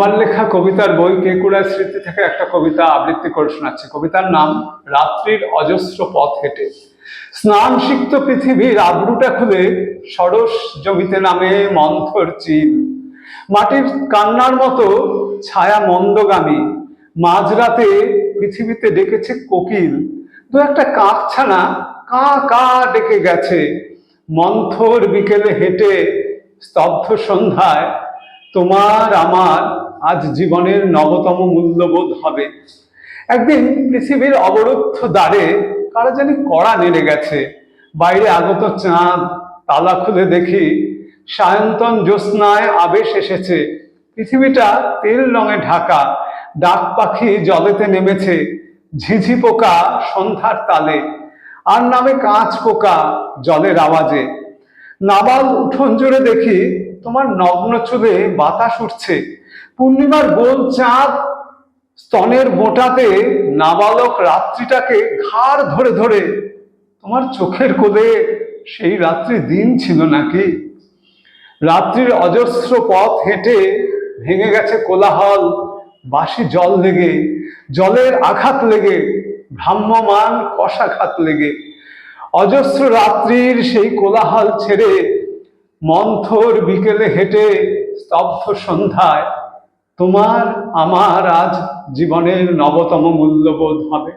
আমার লেখা কবিতার বই কেকুড়ার স্মৃতি থেকে একটা কবিতা আবৃত্তি করে শোনাচ্ছি। কবিতার নাম, রাত্রির অজস্র পথ হেঁটে। স্নান সিক্ত পৃথিবীর আবরুটা খুলে সরস জমিতে নামে মন্থর চিল মাটির কান্নার মতো ছায়া মন্দগামী। মাঝরাতে পৃথিবীতে ডেকেছে কোকিল। দু একটা কাকছানা কা কা ডেকে গেছে। মন্থর বিকেলে হেঁটে স্তব্ধ সন্ধ্যায় তোমার আমার আজ জীবনের নবতম মূল্যবোধ হবে। একদিন পৃথিবীর অবরুদ্ধ দ্বারে কারা জানি কড়া নেড়ে গেছে। বাইরে আগত চাঁদ, তালা খুলে দেখি সায়ন্তন জ্যোৎস্নায় আবেশ এসেছে। পৃথিবীটা তেল রঙে ঢাকা, ডাক পাখি জলেতে নেমেছে, ঝিঝি পোকা সন্ধ্যার তালে। আর নামে কাঁচ পোকা জলের আওয়াজে। নাবাল উঠোন জুড়ে দেখি তোমার নগ্ন চুলে বাতাস উঠছে। পূর্ণিমার গোল চাঁদ স্তনের বোটাতে নাবালক রাত্রিটাকে ঘাড় ধরে ধরে, তোমার চোখের কোলে সেই রাত্রি দিন ছিল নাকি? রাত্রির অজস্র পথ হেঁটে ভেঙে গেছে কোলাহল বাসি জল লেগে, জলের আঘাত লেগে ভ্রাম্যমান কষাঘাত লেগে। অজস্র রাত্রির সেই কোলাহল ছেড়ে মন্থর বিকেলে হেঁটে স্তব্ধ সন্ধ্যায় তোমার, আমার আজ জীবনের নবতম মূল্যবোধ হবে।